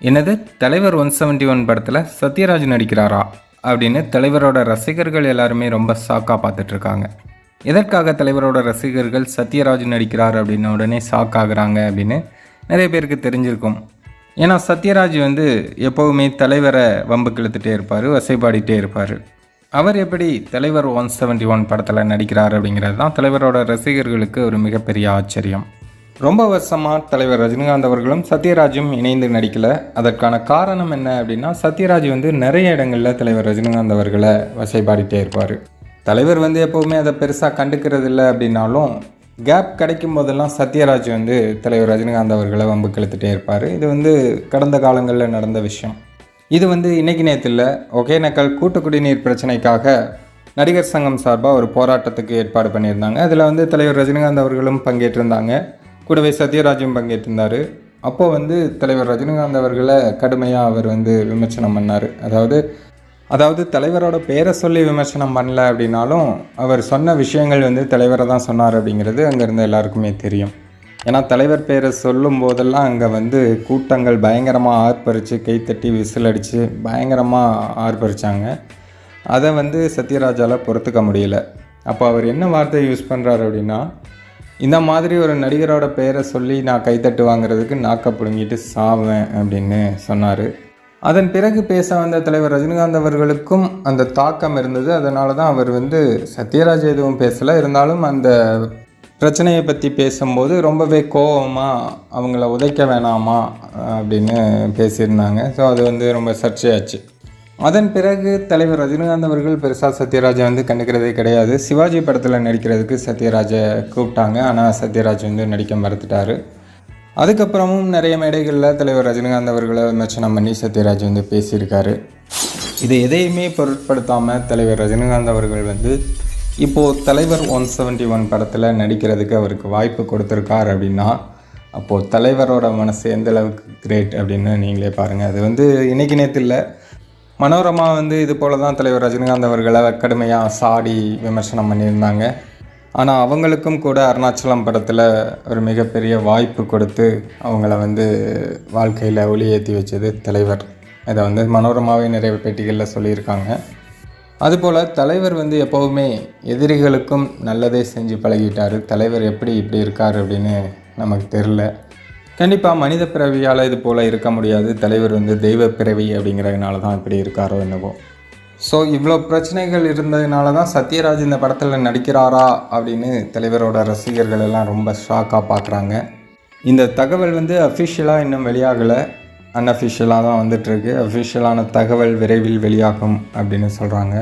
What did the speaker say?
என்னது? தலைவர் one seventy one படத்தில் சத்யராஜ் நடிக்கிறாரா? அப்படின்னு தலைவரோட ரசிகர்கள் எல்லாருமே ரொம்ப ஷாக்காக பார்த்துட்ருக்காங்க. எதற்காக தலைவரோட ரசிகர்கள் சத்யராஜ் நடிக்கிறார் அப்படின்ன உடனே ஷாக் ஆகுறாங்க அப்படின்னு நிறைய பேருக்கு தெரிஞ்சிருக்கும். ஏன்னா சத்யராஜ் வந்து எப்போவுமே தலைவரை வம்புக்கு இழுத்துட்டே இருப்பார் வசைபாடிட்டே இருப்பார். அவர் எப்படி தலைவர் ஒன் செவன்ட்டி ஒன் படத்தில் நடிக்கிறார் அப்படிங்கிறது தான் தலைவரோட ரசிகர்களுக்கு ஒரு மிகப்பெரிய ஆச்சரியம். ரொம்ப வருஷமாக தலைவர் ரஜினிகாந்த் அவர்களும் சத்யராஜும் இணைந்து நடிக்கல. அதற்கான காரணம் என்ன அப்படின்னா சத்யராஜ் வந்து நிறைய இடங்களில் தலைவர் ரஜினிகாந்த் அவர்களை வசைபாடிட்டே இருப்பார். தலைவர் வந்து எப்போவுமே அதை பெருசாக கண்டுக்கிறது இல்லை அப்படின்னாலும் கேப் கிடைக்கும் போதெல்லாம் சத்யராஜ் வந்து தலைவர் ரஜினிகாந்த் அவர்களை வம்பு கெழுத்துட்டே இருப்பார். இது வந்து கடந்த காலங்களில் நடந்த விஷயம். இது வந்து இன்றைக்கி நேரத்தில் ஒகேனக்கல் கூட்டு குடிநீர் பிரச்சனைக்காக நடிகர் சங்கம் சார்பாக ஒரு போராட்டத்துக்கு ஏற்பாடு பண்ணியிருந்தாங்க. அதில் வந்து தலைவர் ரஜினிகாந்த் அவர்களும் பங்கேற்றிருந்தாங்க. கூடவே சத்யராஜும் பங்கேற்றிருந்தார். அப்போது வந்து தலைவர் ரஜினிகாந்த் அவர்களை கடுமையாக அவர் வந்து விமர்சனம் பண்ணார். அதாவது அதாவது தலைவரோட பேரை சொல்லி விமர்சனம் பண்ணல அப்படின்னாலும் அவர் சொன்ன விஷயங்கள் வந்து தலைவரை தான் சொன்னார் அப்படிங்கிறது அங்கே இருந்த எல்லாருக்குமே தெரியும். ஏன்னா தலைவர் பேரை சொல்லும் போதெல்லாம் அங்கே வந்து கூட்டங்கள் பயங்கரமாக ஆர்ப்பரித்து கைத்தட்டி விசில் அடித்து பயங்கரமாக ஆர்ப்பரித்தாங்க அதை வந்து சத்யராஜால் பொறுத்துக்க முடியல. அப்போ அவர் என்ன வார்த்தை யூஸ் பண்ணுறாரு அப்படின்னா இந்த மாதிரி ஒரு நடிகரோட பெயரை சொல்லி நான் கைத்தட்டு வாங்குறதுக்கு நாக்க பிடுங்கிட்டு சாவேன் அப்படின்னு சொன்னார். அதன் பிறகு பேச வந்த தலைவர் ரஜினிகாந்த் அவர்களுக்கும் அந்த தாக்கம் இருந்தது. அதனால தான் அவர் வந்து சத்யராஜ் எதுவும் பேசலை. இருந்தாலும் அந்த பிரச்சனையை பற்றி பேசும்போது ரொம்பவே கோவமாக அவங்கள உதைக்க வேணாமா அப்படின்னு பேசியிருந்தாங்க. ஸோ அது வந்து ரொம்ப சர்ச்சையாச்சு. அதன் பிறகு தலைவர் ரஜினிகாந்த் அவர்கள் பெருசாக சத்யராஜை வந்து கண்டுக்கிறதே கிடையாது. சிவாஜி படத்தில் நடிக்கிறதுக்கு சத்யராஜை கூப்பிட்டாங்க. ஆனால் சத்யராஜ் வந்து நடிக்க மறுத்துட்டார். அதுக்கப்புறமும் நிறைய மேடைகளில் தலைவர் ரஜினிகாந்த் அவர்களை விமர்சனம் பண்ணி சத்யராஜ் வந்து பேசியிருக்காரு. இது எதையுமே பொருட்படுத்தாமல் தலைவர் ரஜினிகாந்த் அவர்கள் வந்து இப்போது தலைவர் ஒன் செவன்ட்டி ஒன் படத்தில் நடிக்கிறதுக்கு அவருக்கு வாய்ப்பு கொடுத்துருக்கார் அப்படின்னா அப்போது தலைவரோட மனசு எந்த அளவுக்கு கிரேட் அப்படின்னு நீங்களே பாருங்கள் அது வந்து இன்றைக்கி நேற்று இல்லை மனோரமா வந்து இது போல தான் தலைவர் ரஜினிகாந்த் அவர்களை கடுமையாக சாடி விமர்சனம் பண்ணியிருந்தாங்க. ஆனால் அவங்களுக்கும் கூட அருணாச்சலம் படத்தில் ஒரு மிகப்பெரிய வாய்ப்பு கொடுத்து அவங்கள வந்து வாழ்க்கையில் ஒளி ஏற்றி வச்சது தலைவர். இதை வந்து மனோரமாவே நிறைய பேட்டிகளில் சொல்லியிருக்காங்க. அதுபோல் தலைவர் வந்து எப்போவுமே எதிரிகளுக்கும் நல்லதே செஞ்சு பழகிட்டார். தலைவர் எப்படி இப்படி இருக்கார் அப்படின்னு நமக்கு தெரில கண்டிப்பாக மனித பிறவியால் இது போல் இருக்க முடியாது. தலைவர் வந்து தெய்வ பிறவி அப்படிங்கிறதுனால தான் இப்படி இருக்காரோ என்னவோ. ஸோ இவ்வளோ பிரச்சனைகள் இருந்ததுனால தான் சத்யராஜ் இந்த படத்தில் நடிக்கிறாரா அப்படின்னு தலைவரோட ரசிகர்கள் எல்லாம் ரொம்ப ஷாக்காக பார்க்குறாங்க இந்த தகவல் வந்து அஃபிஷியலாக இன்னும் வெளியாகலை. அன்அஃபிஷியலாக தான் வந்துட்டுருக்கு அஃபிஷியலான தகவல் விரைவில் வெளியாகும் அப்படின்னு சொல்கிறாங்க